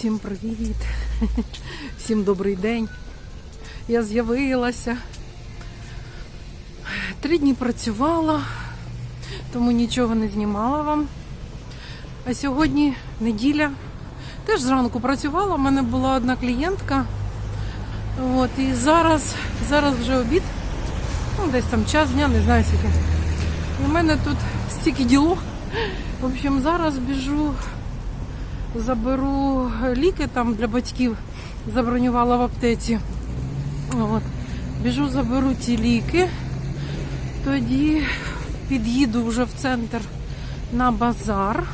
Всім привіт! Всім добрий день. Я з'явилася. Три дні працювала, тому нічого не знімала вам. А сьогодні неділя. Теж зранку працювала, у мене була одна клієнтка. От, і зараз, зараз вже обід. Ну, десь там час дня, не знаю скільки. В мене тут стільки діло. В общем, зараз біжу заберу ліки там для батьків, забронювала в аптеці. От. Біжу, заберу ті ліки, тоді під'їду вже в центр на базар.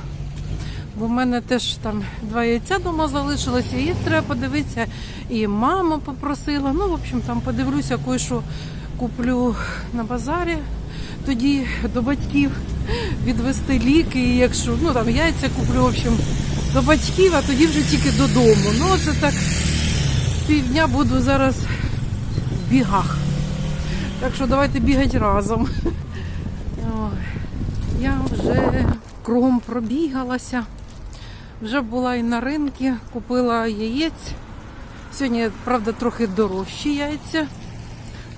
Бо в мене теж там два яйця вдома залишилося, їх треба подивитися. І мама попросила. Ну, в общем, там подивлюся, кое що куплю на базарі. Тоді до батьків відвести ліки, і якщо ну там яйця куплю, в общем, до батьків, а тоді вже тільки додому. Ну, це так півдня буду зараз в бігах. Так що давайте бігати разом. Я вже кругом пробігалася. Вже була і на ринку, купила яєць. Сьогодні, правда, трохи дорожчі яйця.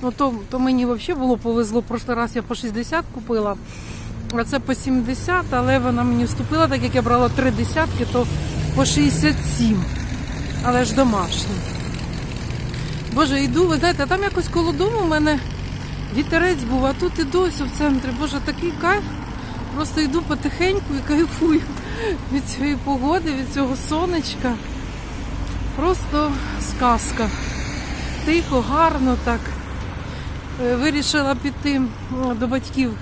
Ну, то, то мені взагалі було повезло. Прошлий раз я по 60 купила, а це по 70, але вона мені вступила, так як я брала три десятки, то по 67. Але ж домашні. Боже, йду, ви знаєте, там якось коло дому в мене вітерець був, а тут іду ось в центрі. Боже, такий кайф. Просто йду потихеньку і кайфую від цієї погоди, від цього сонечка. Просто сказка. Тихо, гарно так. Е, Вирішила піти до батьків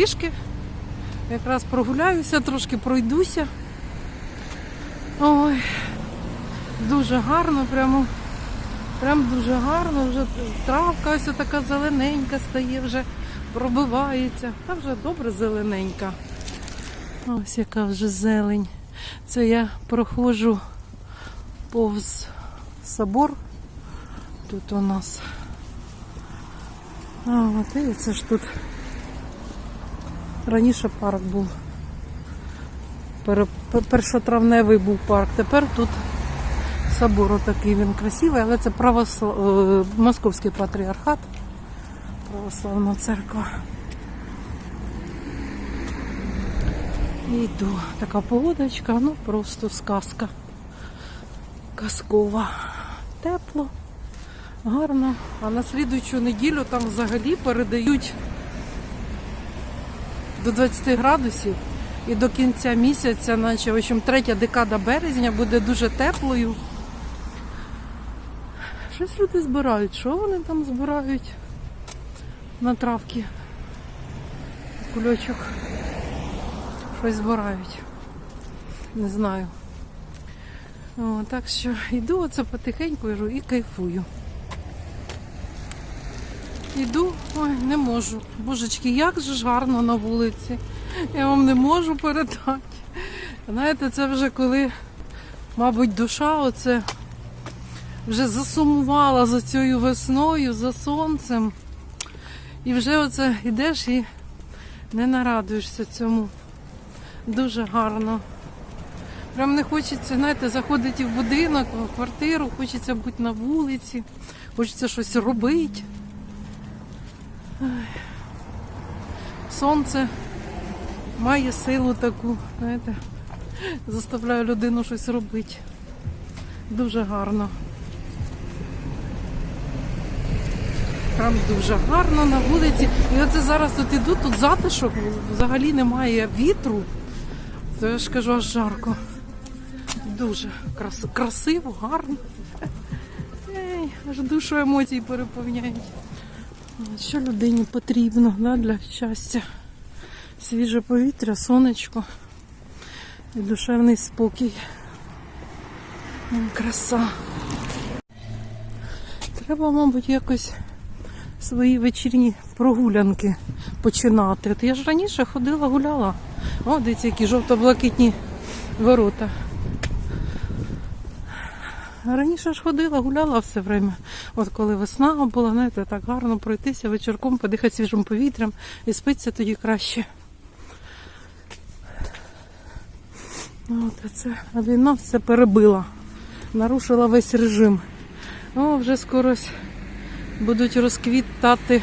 пішки. Якраз прогуляюся, трошки пройдуся. Ой, дуже гарно, прямо, прям дуже гарно. Вже травка ось така зелененька стає, вже пробивається. Та вже добре зелененька. Ось яка вже зелень. Це я проходжу повз собор. Тут у нас. А, от і ж тут раніше парк був. Першотравневий був парк. Тепер тут собор такий він красивий, але це православ... е, Московський патріархат. Православна церква. І йду. Така погодочка, ну просто сказка. Казкова. Тепло, гарно. А на слідуючу неділю там взагалі передають до 20 градусів. І до кінця місяця, наче в общем, третя декада березня буде дуже теплою. Щось люди збирають. Що вони там збирають на травки? Кульочок. Щось збирають. Не знаю. О, так що йду оце потихеньку і кайфую. Йду, ой, не можу. Божечки, як же ж гарно на вулиці. Я вам не можу передати. Знаєте, це вже коли, мабуть, душа оце вже засумувала за цією весною, за сонцем. І вже оце йдеш і не нарадуєшся цьому. Дуже гарно. Прям не хочеться, знаєте, заходити в будинок, в квартиру, хочеться бути на вулиці, хочеться щось робити. Сонце має силу таку, знаєте, заставляє людину щось робити. Дуже гарно. Прям дуже гарно на вулиці. І оце зараз тут іду, тут затишок, взагалі немає вітру. То я ж кажу, аж жарко. Дуже красиво, гарно. Ей, аж душу емоцій переповняють. Що людині потрібно да, для щастя? Свіже повітря, сонечко і душевний спокій. Краса. Треба, мабуть, якось свої вечірні прогулянки починати. От я ж раніше ходила, гуляла. О, дивіться, які жовто-блакитні ворота. Раніше ж ходила, гуляла все время. От коли весна була, знаєте, так гарно пройтися вечірком, подихати свіжим повітрям і спиться тоді краще. От, а це війна все перебила. Нарушила весь режим. О, вже скоро будуть розквітати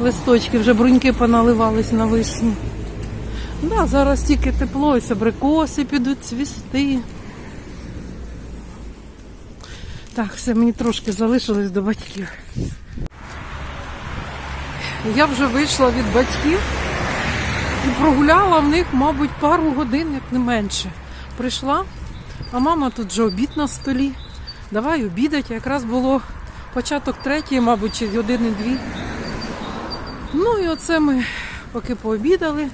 листочки, вже бруньки поналивались на вишні. Да, зараз тільки тепло, ось абрикоси підуть цвісти. Так, все, мені трошки залишилось до батьків. Я вже вийшла від батьків і прогуляла в них, мабуть, пару годин, як не менше. Прийшла, а мама тут вже обід на столі. Давай обідати. Якраз було початок третьої, мабуть, чи години дві. Ну і оце ми поки пообідали,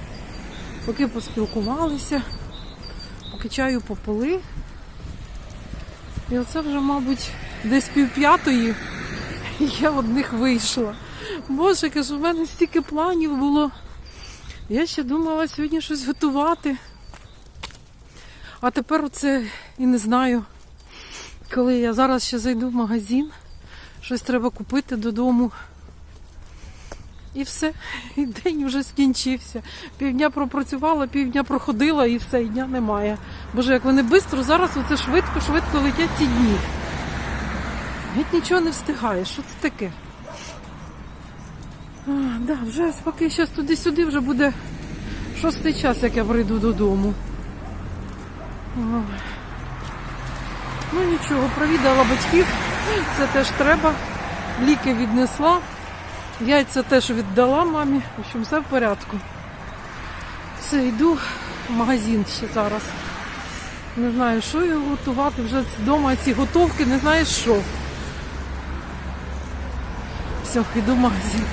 поки поспілкувалися, поки чаю попили. І оце вже, мабуть, десь півп'ятої я од них вийшла. Боже, кажу, в мене стільки планів було. Я ще думала сьогодні щось готувати. А тепер оце і не знаю. Коли я зараз ще зайду в магазин, щось треба купити додому. І все, і день вже скінчився. Півдня пропрацювала, півдня проходила і все, і дня немає. Боже, як вони швидко, зараз оце швидко-швидко летять ці дні. Геть нічого не встигає. Що це таке? А, да, вже поки зараз туди-сюди вже буде шостий час, як я прийду додому. Ой. Ну нічого, провідала батьків, це теж треба. Ліки віднесла. Яйця теж віддала мамі. В общем, все в порядку. Все, йду в магазин ще зараз. Не знаю, що його готувати. Вже вдома ці готовки, не знаю що. Все, йду в магазин.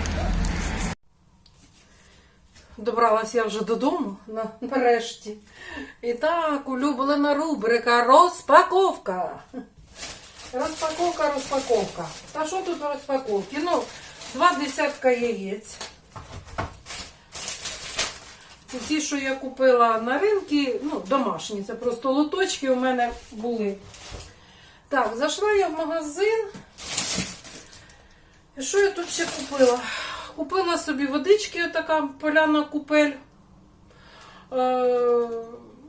Добралась я вже додому нарешті. І так, улюблена рубрика розпаковка. Розпаковка, розпаковка. Та що тут розпаковки? Ну, два десятка яєць. Ті, що я купила на ринку, ну, домашні, це просто лоточки у мене були. Так, зайшла я в магазин. І що я тут ще купила? Купила собі водички, така поляна купель. Е,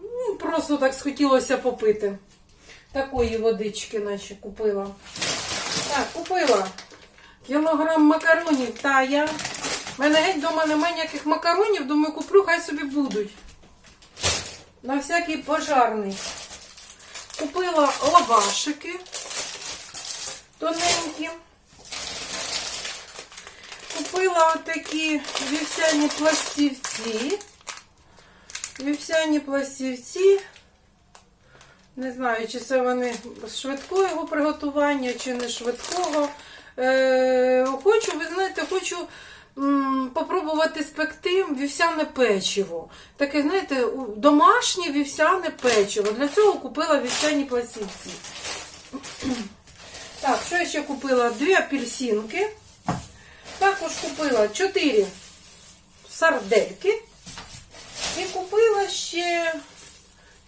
ну, просто так схотілося попити. Такої водички, наче купила. Так, купила кілограм макаронів тая. У мене геть вдома немає ніяких макаронів, думаю, куплю, хай собі будуть. На всякий пожарний. Купила лавашики тоненькі. Купила отакі вівсяні пластівці. Вівсяні пластівці. Не знаю, чи це вони з швидкого приготування, чи не швидкого. Е, хочу, ви знаєте, хочу попробувати спекти вівсяне печиво. Таке, знаєте, домашнє вівсяне печиво. Для цього купила вівсяні пластівці. Так, що я ще купила? Дві апельсинки. Також купила 4 сардельки. І купила ще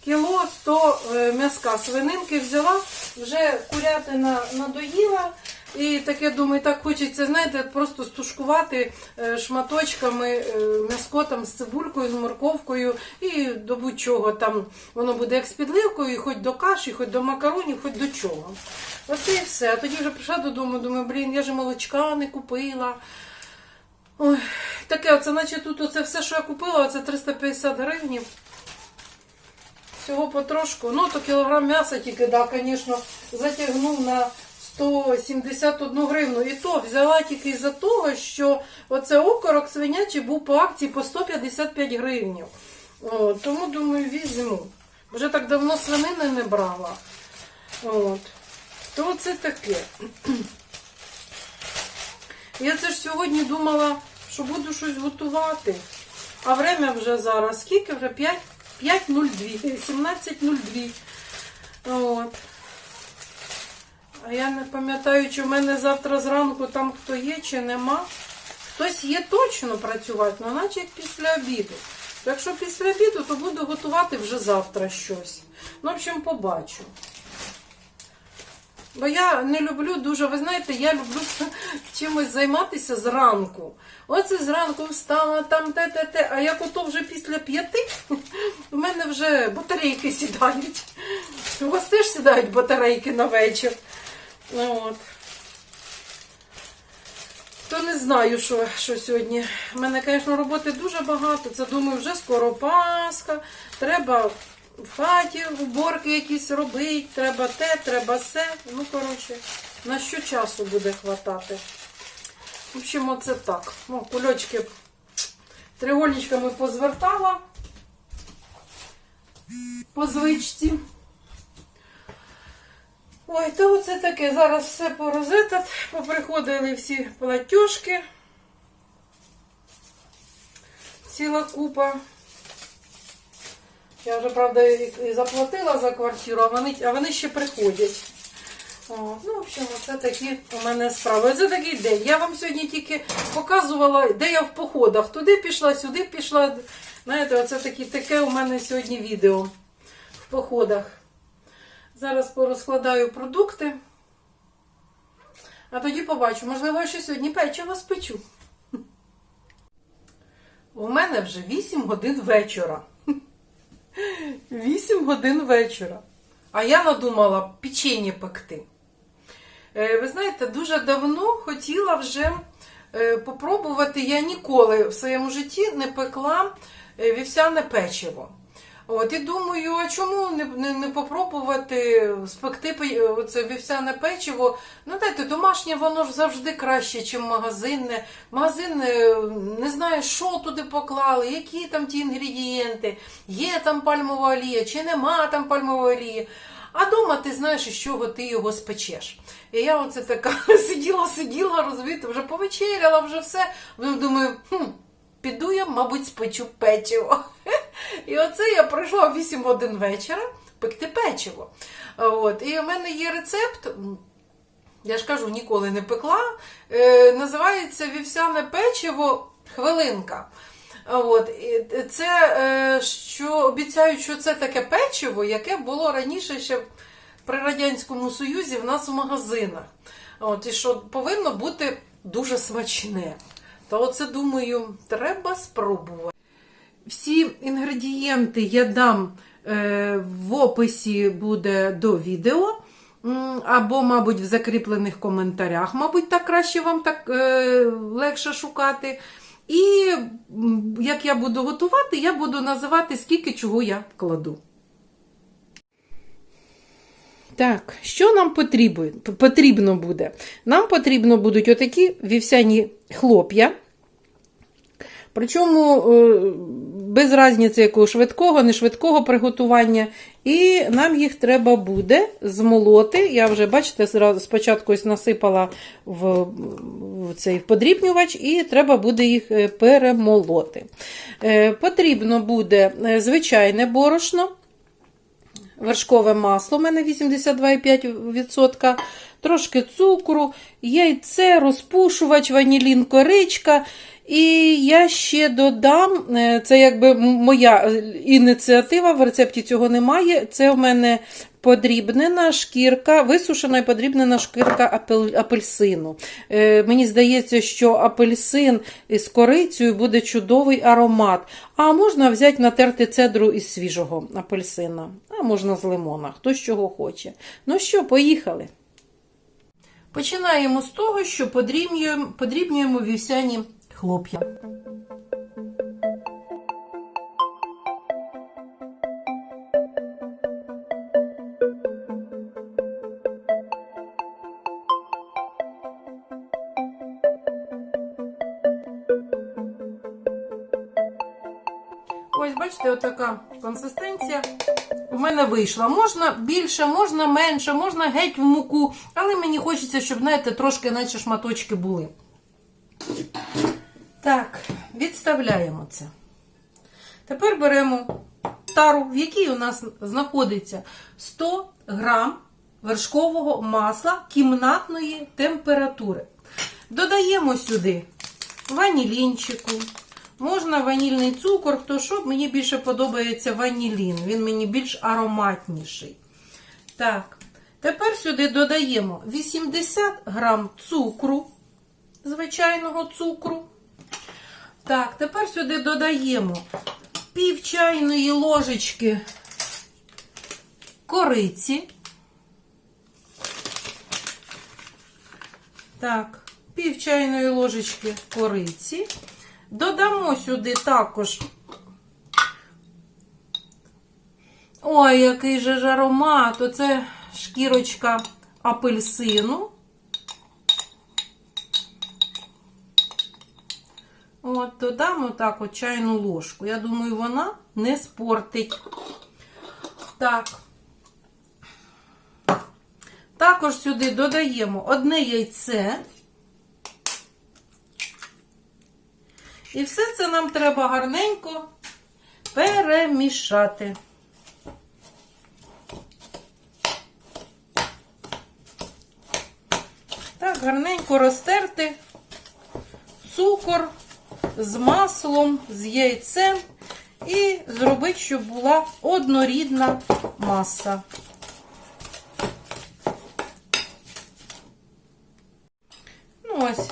кіло 100 е, м'яска свининки взяла, вже курятина надоїла. І таке думаю, так хочеться, знаєте, просто стушкувати е, шматочками е, м'яско там з цибулькою, з морковкою і до будь-чого там воно буде як з підливкою, і хоч до каші, хоч до макаронів, хоч до чого. Оце і все. А тоді вже прийшла додому, думаю, блін, я ж молочка не купила. Ой, таке, оце, наче тут оце все, що я купила, це 350 гривнів. Всього потрошку. Ну, то кілограм м'яса тільки, да, звісно, затягнув на 171 гривну. І то взяла тільки із-за того, що оце окорок свинячий був по акції по 155 гривень. От, тому, думаю, візьму. Вже так давно свинини не брала. От. То це таке. Я це ж сьогодні думала, що буду щось готувати. А время вже зараз. Скільки вже? 5.02, 17.02. От. А я не пам'ятаю, чи в мене завтра зранку там хто є, чи нема. Хтось є точно працювати, але наче як після обіду. Якщо після обіду, то буду готувати вже завтра щось. Ну, в общем, побачу. Бо я не люблю дуже, ви знаєте, я люблю чимось займатися зранку. Оце зранку встала, там те, те, те. А як ото вже після п'яти, у мене вже батарейки сідають. У вас теж сідають батарейки на вечір. Ну, От. То не знаю, що, що сьогодні. У мене, звісно, роботи дуже багато. Це думаю, вже скоро Пасха. Треба в хаті уборки якісь робити, треба те, треба все. Ну, коротше, на що часу буде хватати. В общем, оце так. О, кульочки треугольничками позвертала по звичці. Ой, то оце таке. Зараз все порозетат, поприходили всі платіжки. Ціла купа. Я вже, правда, і заплатила за квартиру, а вони, а вони ще приходять. О, ну, в общем, це такі у мене справи. Це такий день. Я вам сьогодні тільки показувала, де я в походах. Туди пішла, сюди пішла. Знаєте, оце такі, таке у мене сьогодні відео в походах. Зараз порозкладаю продукти. А тоді побачу. Можливо, я ще сьогодні печиво спечу. У мене вже 8 годин вечора. 8 годин вечора. А я надумала печення пекти. Е, Ви знаєте, дуже давно хотіла вже е, попробувати. Я ніколи в своєму житті не пекла е, вівсяне печиво. От, і думаю, а чому не, не, не попробувати спекти пе- оце вівсяне печиво? Ну, дайте, домашнє воно ж завжди краще, ніж магазинне. Магазинне не знає, що туди поклали, які там ті інгредієнти, є там пальмова олія, чи нема там пальмової олії. А дома ти знаєш, із чого ти його спечеш. І я оце така сиділа, сиділа, розумієте, вже повечеряла, вже все. Думаю, хм, піду я, мабуть, спечу печиво. І оце я прийшла о 8 годин вечора пекти печиво. От. І в мене є рецепт. Я ж кажу, ніколи не пекла. Е, називається вівсяне печиво хвилинка. От. Це е, що обіцяють, що це таке печиво, яке було раніше ще при Радянському Союзі в нас в магазинах. От, і що повинно бути дуже смачне. То оце, думаю, треба спробувати. Всі інгредієнти я дам е, в описі буде до відео. Або, мабуть, в закріплених коментарях. Мабуть, так краще вам так е, легше шукати. І як я буду готувати, я буду називати, скільки чого я кладу. Так, що нам потрібно, потрібно буде? Нам потрібно будуть отакі вівсяні хлоп'я. Причому е, без різниці якого швидкого, не швидкого приготування. І нам їх треба буде змолоти. Я вже, бачите, спочатку ось насипала в, цей подрібнювач, і треба буде їх е, перемолоти. Е, Потрібно буде звичайне борошно. Вершкове масло, у мене 82,5%, трошки цукру, яйце, розпушувач, ванілін, коричка. І я ще додам, е, це якби моя е, ініціатива, в рецепті цього немає. Це в мене подрібнена шкірка, висушена і подрібнена шкірка апель- апельсину. Е, Мені здається, що апельсин з корицею буде чудовий аромат. А можна взяти натерти цедру із свіжого апельсина, а можна з лимона, хто з чого хоче. Ну що, поїхали. Починаємо з того, що подрібнюємо, подрібнюємо вівсяні хлоп'я. Отака консистенція у мене вийшла. Можна більше, можна менше, можна геть в муку, але мені хочеться, щоб, знаєте, трошки наче шматочки були. Так, відставляємо це. Тепер беремо тару, в якій у нас знаходиться 100 грам вершкового масла кімнатної температури. Додаємо сюди ванілінчику. Можна ванільний цукор, хто що, мені більше подобається ванілін. Він мені більш ароматніший. Так, Тепер сюди додаємо 80 грам цукру, звичайного цукру. Так, тепер сюди додаємо пів чайної ложечки кориці. Так, пів чайної ложечки кориці. Додамо сюди також. Ой, який же ж аромат! Оце шкірочка апельсину. От, додамо так от чайну ложку. Я думаю, вона не спортить. Так. Також сюди додаємо одне яйце. І все це нам треба гарненько перемішати. Так, гарненько розтерти цукор з маслом, з яйцем і зробити, щоб була однорідна маса. Ну ось,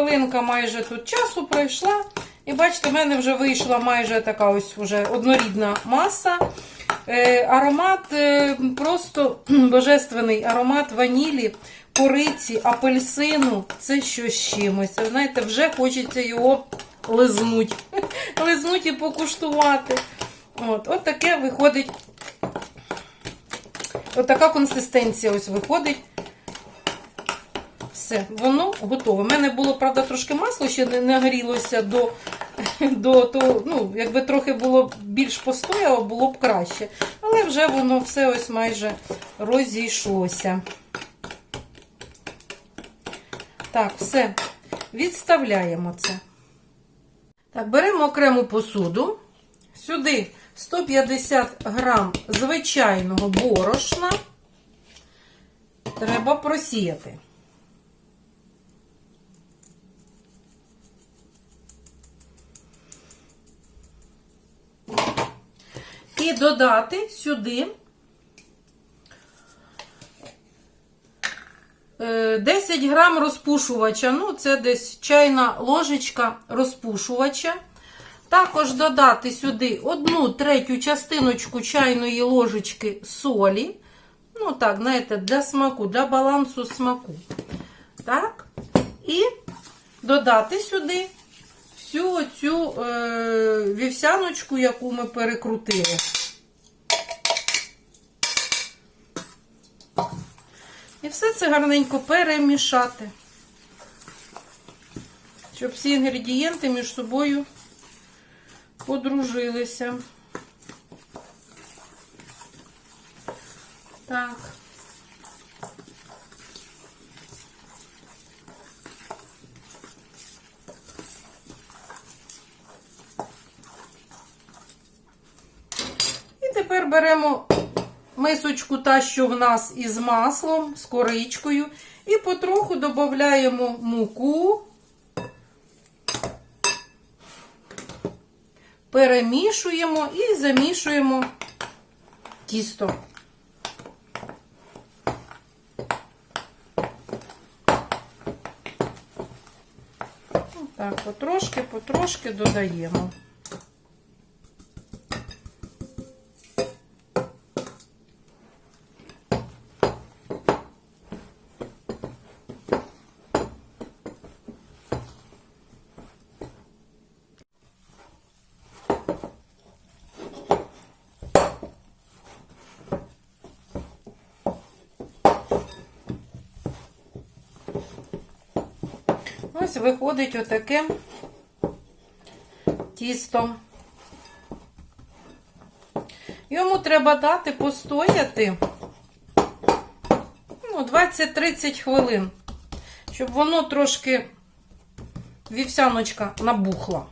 хвилинка майже тут часу пройшла. І бачите, в мене вже вийшла майже така ось вже однорідна маса. Е, аромат е, просто божественний аромат ванілі, кориці, апельсину. Це щось з чимось. Знаєте, вже хочеться його лизнуть. Лизнуть і покуштувати. От, от таке виходить. От така консистенція ось виходить. Все, воно готове. У мене було, правда, трошки масло ще не нагрілося до, до того, ну, якби трохи було більш постояло, було б краще. Але вже воно все ось майже розійшлося. Так, все, відставляємо це. Так, беремо окрему посуду. Сюди 150 грам звичайного борошна. Треба просіяти. І додати сюди е, 10 грам розпушувача. Ну, це десь чайна ложечка розпушувача. Також додати сюди одну третю частиночку чайної ложечки солі. Ну, так, знаєте, для смаку, для балансу смаку. Так. І додати сюди цю е, вівсяночку, яку ми перекрутили. І все це гарненько перемішати, щоб всі інгредієнти між собою подружилися. Так. Тепер беремо мисочку, та, що в нас із маслом, з коричкою, і потроху додаємо муку, перемішуємо і замішуємо тісто. Так, потрошки, потрошки додаємо. Ось виходить отаке тісто. Йому треба дати постояти ну, 20-30 хвилин, щоб воно трошки вівсяночка набухла.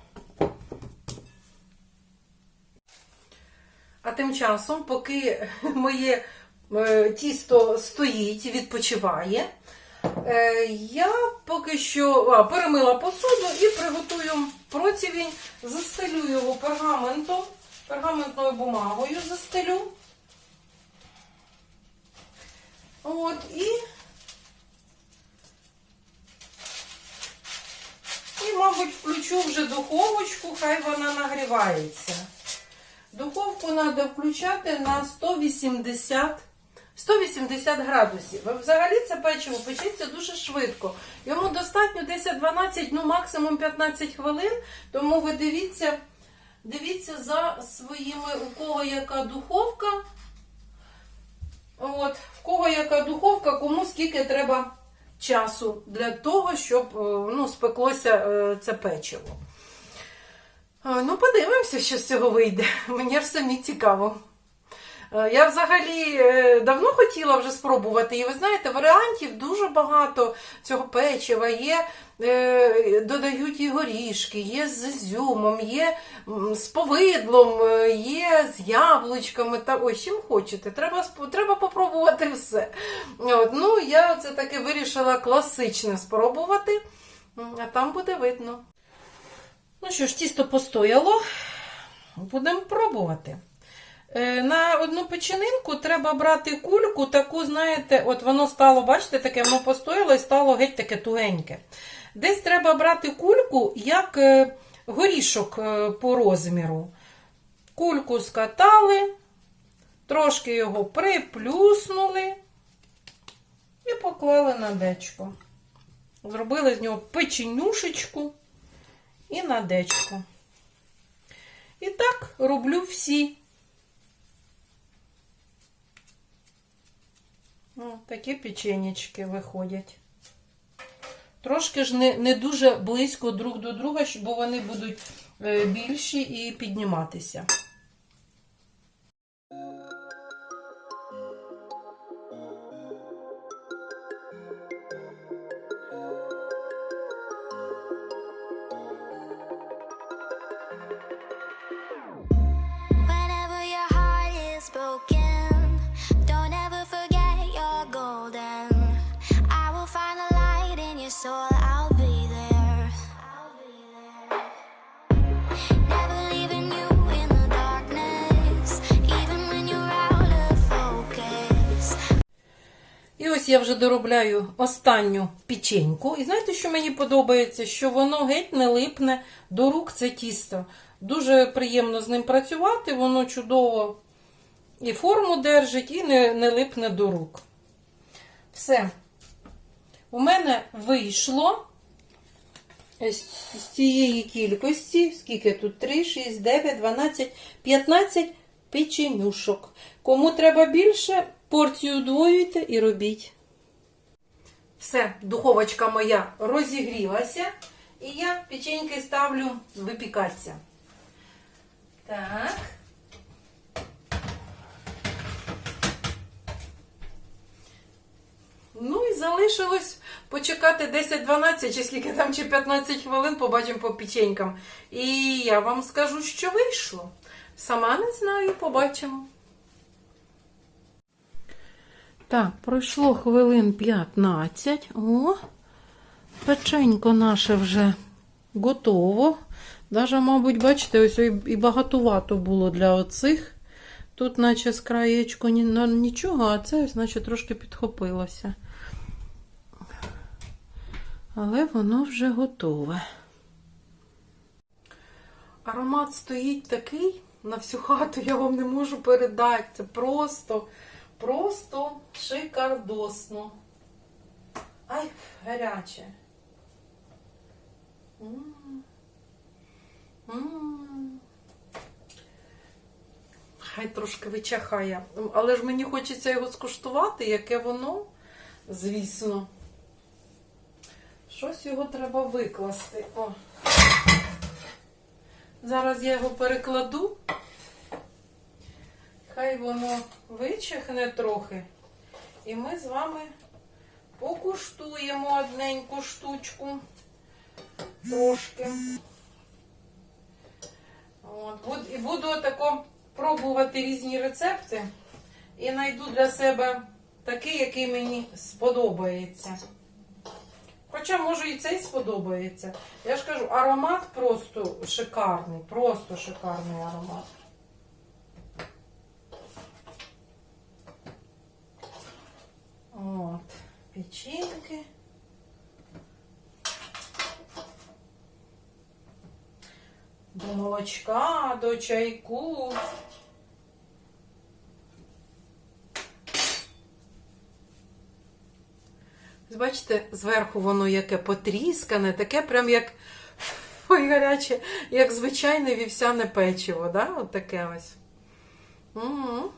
А тим часом, поки моє е, тісто стоїть, відпочиває, е, я поки що а, перемила посуду і приготую противень, застелю його пергаментом, пергаментною бумагою застелю. От і. І, мабуть, включу вже духовочку, хай вона нагрівається. Духовку треба включати на 180 180 градусів. Взагалі це печиво печеться дуже швидко. Йому достатньо 10-12, ну максимум 15 хвилин. Тому ви дивіться, дивіться за своїми, у кого яка духовка. От, в кого яка духовка, кому скільки треба часу для того, щоб е, ну, спеклося е, це печиво. Е, Ну, подивимося, що з цього вийде. Мені ж самі цікаво. Е, Я взагалі е, давно хотіла вже спробувати, і ви знаєте, варіантів дуже багато цього печива. Є, е, додають і горішки, є з ізюмом, є з повидлом, є з яблучками. Та ось чим хочете. Треба, треба попробувати все. От, ну, я це таки вирішила класичне спробувати, а там буде видно. Ну що ж, тісто постояло. Будемо пробувати. Е, На одну печенинку треба брати кульку, таку, знаєте, от воно стало, бачите, таке, воно постояло і стало геть таке тугеньке. Десь треба брати кульку, як е, горішок е, по розміру. Кульку скатали, трошки його приплюснули і поклали на дечко. Зробили з нього печенюшечку і на дечко. І так роблю всі. О, такі печенечки виходять. Трошки ж не, не дуже близько друг до друга, бо вони будуть е, більші і підніматися. Доробляю останню печеньку. І знаєте, що мені подобається? Що воно геть не липне до рук це тісто. Дуже приємно з ним працювати, воно чудово і форму держить, і не, не липне до рук. Все. У мене вийшло з цієї кількості, скільки тут? 3, 6, 9, 12, 15 печенюшок. Кому треба більше, порцію удвоюйте і робіть. Все, духовочка моя розігрілася, і я печеньки ставлю випікатися. Так. Ну і залишилось почекати 10-12, чи скільки там, чи 15 хвилин, побачимо по печенькам. І я вам скажу, що вийшло. Сама не знаю, побачимо. Так, пройшло хвилин 15. О, печенько наше вже готово. Даже, мабуть, бачите, ось і багатувато було для оцих. Тут, наче з краєчку нічого, а це ось, наче трошки підхопилося. Але воно вже готове. Аромат стоїть такий на всю хату, я вам не можу передати. Це просто, просто шикардосно. Ай, гаряче. М. Хай трошки вичахає. Але ж мені хочеться його скуштувати, яке воно, звісно. Щось його треба викласти. О. Зараз я його перекладу. Хай воно вичахне трохи. І ми з вами покуштуємо одненьку штучку. Трошки. От, і буду тако пробувати різні рецепти. І знайду для себе такий, який мені сподобається. Хоча, може, і цей сподобається. Я ж кажу, аромат просто шикарний, просто шикарний аромат. О. печінки. До молочка, до чайку. Бачите, зверху воно яке потріскане, таке прям як ой, гаряче, як звичайне вівсяне печиво, да? От таке ось. Угу.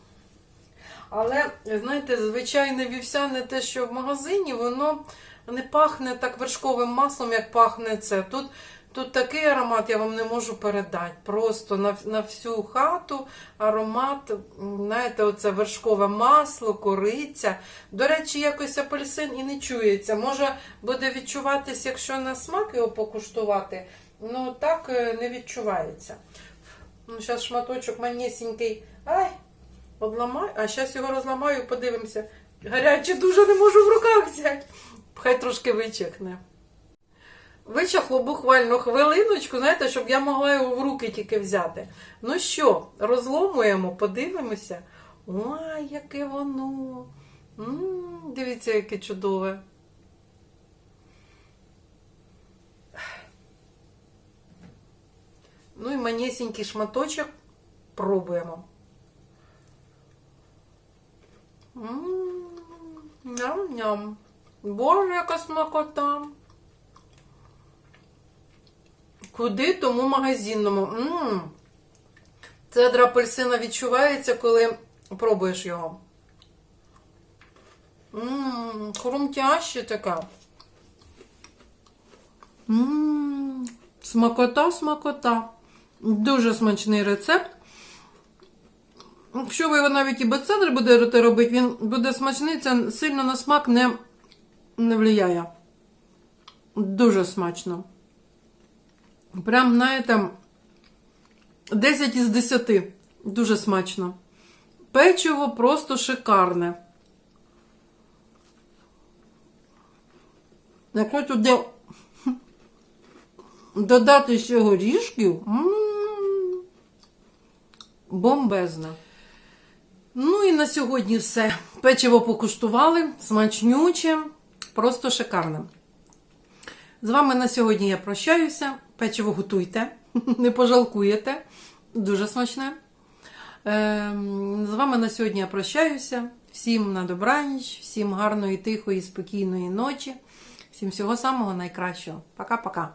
Але, знаєте, звичайне вівсяне те, що в магазині, воно не пахне так вершковим маслом, як пахне це. Тут, тут такий аромат я вам не можу передати. Просто на, на всю хату аромат, знаєте, оце вершкове масло, кориця. До речі, якось апельсин і не чується. Може буде відчуватись, якщо на смак його покуштувати. Ну так е, не відчувається. Ну, зараз шматочок манісінький. Ай! Одламаю, а зараз його розламаю, подивимося. Гаряче дуже не можу в руках взяти. Хай трошки вичихне. Вичахло буквально хвилиночку, знаєте, щоб я могла його в руки тільки взяти. Ну що, розломуємо, подивимося. Ой, яке воно. м дивіться, яке чудове. Ну і манісінький шматочок пробуємо. М, Ням-ням. Боже, яка смакота. Куди тому магазинному? М. Цедра апельсина відчувається, коли пробуєш його. Ммм, хрумтяще така. Смакота, смакота. Дуже смачний рецепт. Якщо ви його навіть і без цедри будете робити, він буде смачний, це сильно на смак не, не впливає. Дуже смачно. Прям, знаєте, 10 із 10. Дуже смачно. Печиво просто шикарне. Якщо туди додати ще горішків, м, бомбезне. Ну і на сьогодні все. Печиво покуштували, смачнюче, просто шикарне. З вами на сьогодні я прощаюся. Печиво готуйте, не пожалкуєте. Дуже смачне. Ем, З вами на сьогодні я прощаюся. Всім на добраніч, всім гарної, тихої, спокійної ночі. Всім всього самого найкращого. Пока-пока.